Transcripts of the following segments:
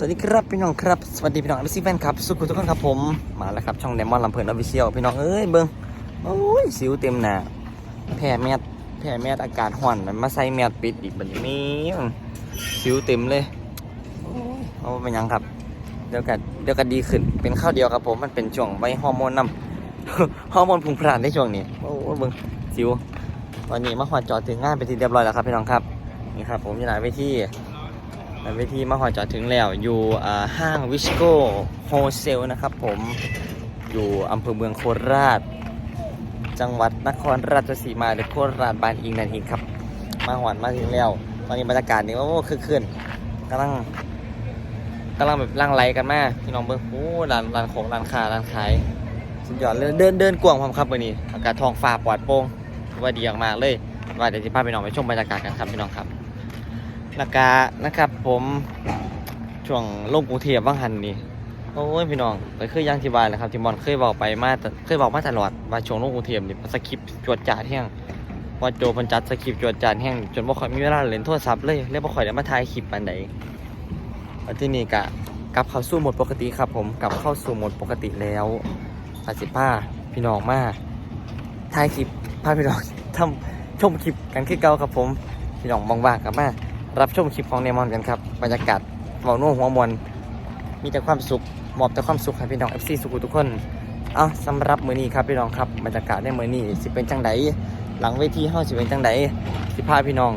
สวัสดีครับพี่น้องครับ สวัสดีพี่น้องและซีแฟนครับ สุขุทุกคนครับผม มาแล้วครับช่องเดมอนลำเพลินออฟฟิเชียลพี่น้องเอ้ยเบิ้งโอ้ยสิวเต็มหนาแพ้แมสแพ้แมสอากาศห่อนมันมาใส่แมสปิดอีกแบบนี้สิวเต็มเลยโอ้ยเอาเป็นยังครับ เดี๋ยวกันเดี๋ยวกันดีขึ้น เป็นข้าวเดียวครับผม มันเป็นช่วงไวฮอร์โมนนำฮอร์โมนพุ่งพล่านในช่วงนี้ โอ้ยเบิ้งสิว วันนี้มาหอดจอดถึงงานไปนทีเรียบร้อยแล้วครับพี่น้องครับ นี่ครับผมอยู่ไหนไปที่ และเวทีมาหอจอดถึงแล้ว อยู่ห้างวิสโก้โฮเซลนะครับผมอยู่อำเภอเมืองโคราช จังหวัดนครราชสีมาหรือโคราชบ้านอิงนั่นเองครับ มาหอนมาถึงแล้ว ตอนนี้บรรยากาศนี่โอ้คือขึ้นกำลังกำลังแบบร่างไหลกันมากพี่น้องเบิ้งโอ้ร้านร้านของร้านค้าร้านขายสุดยอดเลยเดินเดินกวางความครับวันนี้อากาศทองฟ้าปลอดโปร่งว่าดีมากเลยว่าเดี๋ยวจะพาพี่น้องไปชมบรรยากาศกันครับพี่น้องครับ แล้วก็นะครับผมช่วงลงกรุงเทพว่างหันนี่โอ้ยพี่น้องไปคืออยังที่บายแหละครับที่มอนเคยบอกไปมาแต่เคยบอกมาตลอดว่าช่วงลงกรุงเทพนี่สคริปจวดจ่าแห้งว่าโจมันจัดสคริปจวดจ่าแห้งจนบ่ค่อยมีเวลาเล่นโทรศัพท์เลยเลยบ่ค่อยได้มาถ่ายคลิปปานใดแล้วที่นี่ก็กลับเข้าสู่โหมดปกติครับผมกลับเข้าสู่โหมดปกติแล้วอาสิผ้าพี่น้องมาถ่ายคลิปพาพี่น้องทำชมคลิปกันคือเก่าครับผมพี่น้องว่างๆกลับมา รับชมคลิปของเนมอนกันครับบรรยากาศเมาโน่หัวมวลมีแต่ความสุขมอบแต่ความสุขให้พี่น้อง FC สุขุทุกคนเอาสำหรับมือนี้ครับพี่น้องครับบรรยากาศในมือนี้สิเป็นจังไดหลังเวทีเฮาสิเป็นจังไดสิพาพี่น้อง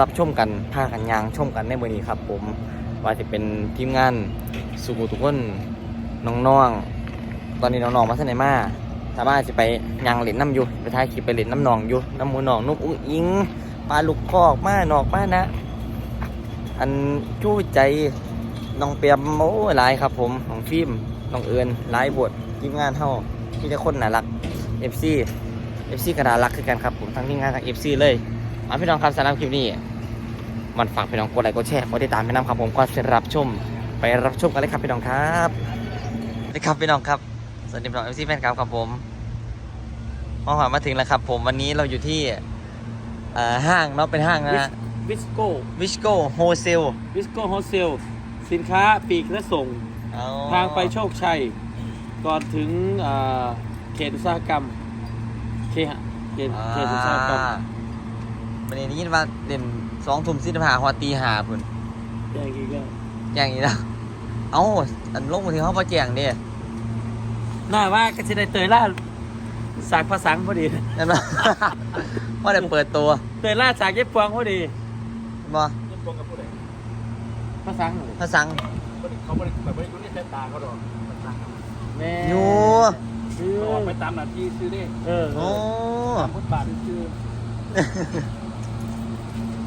รับชมกันพากันยางชมกันในมือนี้ครับผมว่าจะเป็นทีมงานสุขุทุกคนน้องๆตอนนี้น้องๆมาท่านไหนมาสามารถจะไปยางเล่นน้ำอยู่ไปถ่ายคลิปไปเล่นน้ำหนองอยู่น้ำมูหนองนุกอุ้งอิง ปลาลูกคอกมานอกมานะ อันจู้ใจน้องเปียมโอ้หลายครับ ผมน้องฟิล์มน้องเอิญหลายบททีมงานเท่าที่จะคนน่ารัก FC FC ก็น่ารักคือกันครับผมทั้งทีมงานทั้ง FC เลยมาพี่น้องครับสำหรับคลิปนี้ มันฝากพี่น้องกดไลค์กดแชร์กดติดตามพี่น้องครับผมก่อนจะรับชมไปรับชมกันเลยครับพี่น้องครับสวัสดีครับพี่น้องครับสวัสดีพี่น้อง FC แฟนครับครับผมมาหอมาถึงแล้วครับ ผมวันนี้เราอยู่ที่ เอ่อห้างเนาะเป็นห้างนะฮะวิสโก้วิชโก้โฮเซลวิสโก้โฮเซลสินค้าปลีกและส่ง ทางไปโชคชัย ก่อนถึงอ่าเขตอุตสาหกรรมเคหะเขตเขตอุตสาหกรรมวันนี้ได้ยินว่าเด่นสองทุ่มสิบห้าหัวตีหาพุ่นแจ้งอีกแล้วแจ้งอีกแล้วเอ้าอันลงมาถึงเขาพอแจ้งเด้น่าว่าก็จะได้เตยล่า สากภาษาพอดีนั่นว่าพอได้เปิดตัวเตยล่าสากเย็บฟองพอดีบ่เล่นตรงกับผู้ใดภาษาพระสังเขาบริแบบบริคุณนี่ใช้ตาเขาหรอกมันต่างกันแม่อยู่เออออกไปตามหน้าที่ซื้อได้เออโอ้ตามพุทธบาทซื้อ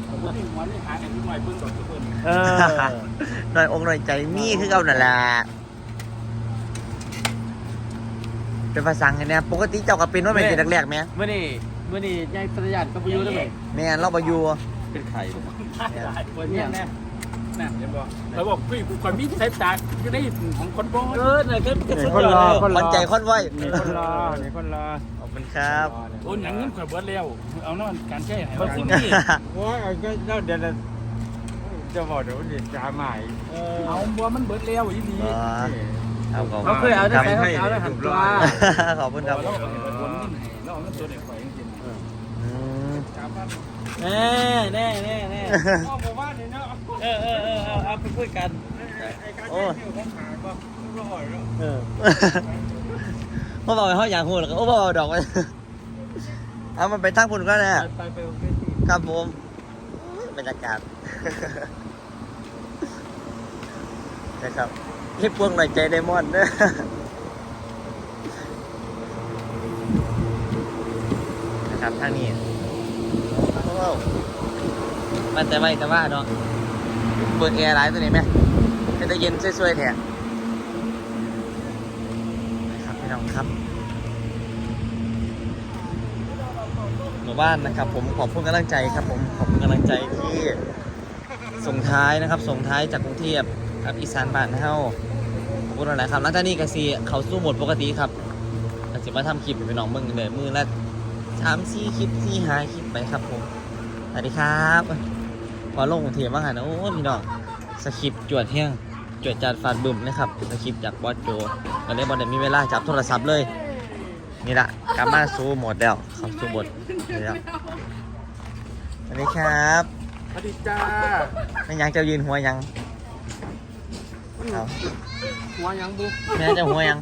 ผมว่าที่วันนี้หาเงินที่หน่อยเพิ่งก่อนทุกคนเออหน่อยอกหน่อยใจมีคือเก่านั่นแหละ เป็นภาษาไงเนี่ยปกติเจ้าก็เป็นว่าเป็นเป็นแรกๆไหมเมื่อนี่เมื่อนี่ยายสัญญาณก็ไปอยู่ได้ไหมแม่นเราไปอยู่เป็นไข่คนเนี่ยแน่น่ะเห็นบ่เราบอกพี่กูคนมีใช้ตาจะได้ของคนโบ้เออเนี่ยก็ก็สุดคนยอดรอเลยคนรมันใจค่อนไหวมีคนรอมีคนรอขอบคุณครับโอ้ยอย่างเงินข่อยเบิดแล้วเอานั่นการแก้ให้เขาเราซิซิมมนี่นี่โอ้ยเอาก็เล่าเดี๋ยวละจะบอกเดี๋ยวมันจะหาใหม่เออเอาบ่มันเบิดแล้วอีดีอ๋อ ครับผมเขาเคยเอาได้ใส่เขาเอาได้หันตัวขอบคุณครับเราเบิดวนนี่ไหนเราเอาเงินตัวเด็กข่อยจริงอืมๆครับว่าแน่แน่แน่แน่พ่อบอกว่าเนี่ยเนาะเออเออเออเอาเอาไปคุยกันไอ้การแก้เนี่ยผมหาบ่ก็อ่อยแล้วเออพ่อบอกให้เขาอยากหูหรอกโอ้พ่อเอาดอกไว้เอามันไปตั้งพุ่นก็นะไปไปไปที่ครับผมบรรยากาศนะครับ ให้พวงหน่อยใจไดมอนด์เด้อนะครับทางนี้มันแต่ไม่แต่ว่าเนาะเปิดแอร์ไลน์ตัวนี้ไหมเป็นตะเย็นช่วยๆแท้นะครับพี่น้องครับหมู่บ้านนะครับ ผมขอบคุณกำลังใจครับ ผมขอบคุณกำลังใจที่ส่งท้ายนะครับ ส่งท้ายจากกรุงเทพครับอีสานบ้านเฮา ขอบคุณหลายๆครับแล้วตอนนี้ก็สีเขาสู้หมดปกติครับก็สิมาทำคลิปให้พี่น้องเบิ่งเลยมือละสามสี่คลิปสี่ห้าคลิปไปครับผมสวัสดีครับพอลงกรุงเทพบ้างหันโอ้ยพี่น้องสคริปต์จวดเที่ยงจวดจัดฟาดบึมนะครับสคริปต์จากบอสโจตอนนี้บอลเด็มีเวลาจับโทรศัพท์เลยนี่ละกลับมาสู้หมดแล้วเข้าสู้บทนี่แล้วสวัสดีครับสวัสดีจ้าไม่ยังจะยืนหัวยังเอา หัวยังบุแม่จะหัวยัง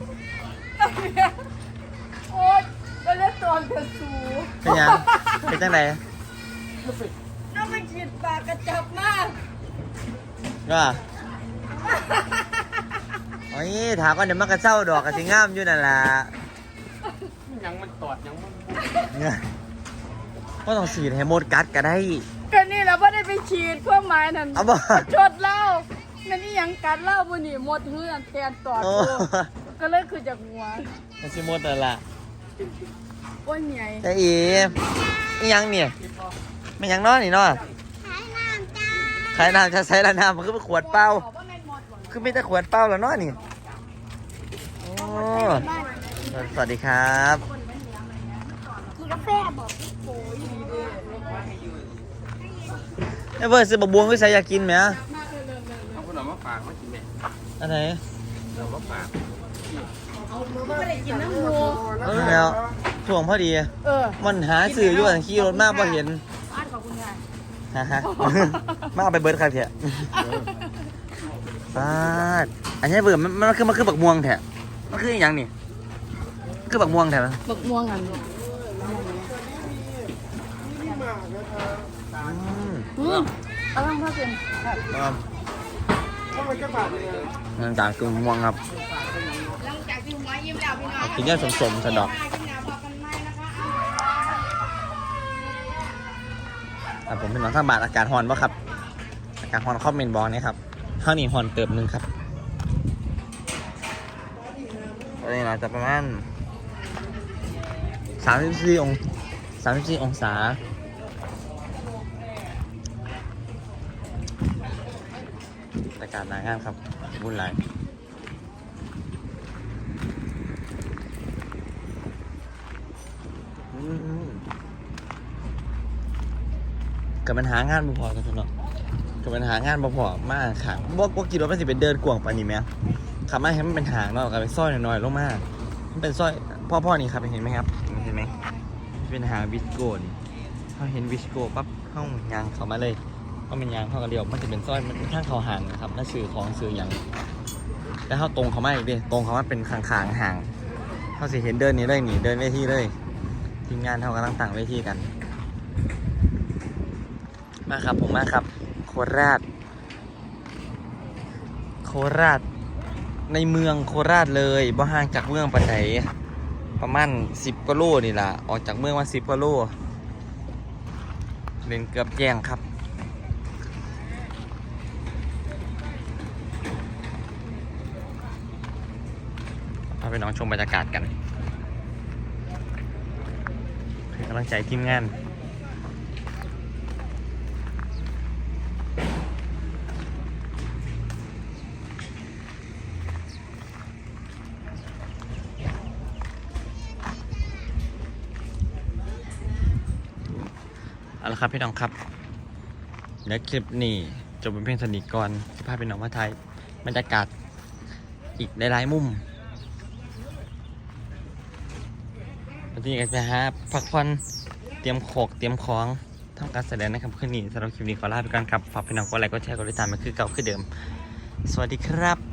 โอ๊ยก็เล่นตอนกระสูเป็นยังเป็นจังไดน้องมันฉีดปากกระจับมากก็โอ้ยถามก่อนเดี๋ยวมันก็เศร้าดอกกับสิงามอยู่นั่นล่ะยังมันตอดยังมันเนี่ยก็ต้องสีดให้หมดกัดก็ได้ก็นี่แหล้วพ่ได้ไปฉีดเครื่องหมายนั่นเอาบ่ชดเหล้า นั่นนี่ยังกัดเหล้าบุนี่หมดเฮือนแทนตอดโอ้อยู่ก็เลยคือจากหัวมันสิหมดนั่นล่ะโอ้ยใหญ่แต่อีอีหยังเนี่ยไม่หยังเน้อนี่เนาะขายน้ำจะใช้ละน้ำมันคือเป็นขวดเปล่าบอกว่าแม่นหมดหมดคือไม่แต่ขวดเปล่าแล้วเนาะนี่โอ้สวัสดีครับ กินกาแฟบอกโอ้ยดีเด้ไอ้เบิร์ดซื้อบะบวงก็ใส่อยากกินไหมเอาคนเอามา ฝากมากินแม่อันไหนเอามาฝากไม่ได้กินน้ำมูนี่แล้วถ่วงพอดี เออมันหาสื่ออยู่อันขี่รถมากพอเห็นอ่านขอบคุณค่ะฮะฮะมาเอาไปเบิร์ดครับเถอะบาดอันนี้เบิร์ดมันมันคือมันคือบักม่วงแท้มันคืออหย่างนี่มันคือบักม่วงแท้มั้ยบักม่วงอันอืมอืมกำลังพาเป็นครับ หลังจากคือม่วงครับหลังจากที่หัวยิ้มแล้วพี่น้องกินเนี่ยสมๆสะดอกแล้วบอกกันไหมนะคะอะผมเป็นน้องข้างบาทอากาศฮอนปะครับ อากาศฮอนคอมเมนต์บอกนี่ครับข้าวนี่ฮอนเติมหนึ่งครับตอนนี้เราจะประมาณสามสิบสี่องสามสิบสี่องศา อากาศหนางานครับบุญหลายกับปัญหางานบ่พอกันเนาะกับปัญหางานบ่พอมากค่ะบ่บ่คิดว่ามันสิเป็นเดินกวางปานนี้แหมขับมาให้มันเป็นหางเนาะกับเป็นซอยน้อยๆลงมามันเป็นซอยพ่อพ่อนี่ครับเห็นไหมครับเห็นไหมเป็นหางวิสโก้นี่เขาเห็นวิสโก้ปั๊บเข้ายางเข้ามาเลย เพราะมันยางเข้ากันเดียวมันจะเป็นซอยมันเป็นข้างเขาห่างนะครับนั่นสื่อของสื่ออย่างแล้วเขาตรงเขามาอีกดิตรงเขามาเป็นข้างห่างเขาสิเห็นเดินนี้เลยนี่เดินเวทีเลยทีมงานเขากำลังต่างเวทีกัน มาครับผมมาครับ โคราช โคราช ในเมืองโคราชเลยบ่ห่างจากเมืองปันไดประมาณสิบกิโลนี่ล่ะออกจากเมืองมาสิบกิโลเล่นเกือบแจ้งครับ พาไปน้องชมบรรยากาศกันให้กำลังใจทีมงานเอาละครับพี่น้องครับเดี๋ยวคลิปนี้จบเป็นเพียงเท่านี้ก่อนจะพาพี่น้องมาไทยบรรยากาศอีกหลายๆมุม วันนี้ก็จะหาพักผ่อนเตรียมโขกเตรียมของทำการแสดงนะครับคืนนี้สำหรับคลิปนี้ขอลาไปก่อนครับฝากพี่น้องกดไลค์กดแชร์กดติดตามมาคือเก่าคือเดิม สวัสดีครับ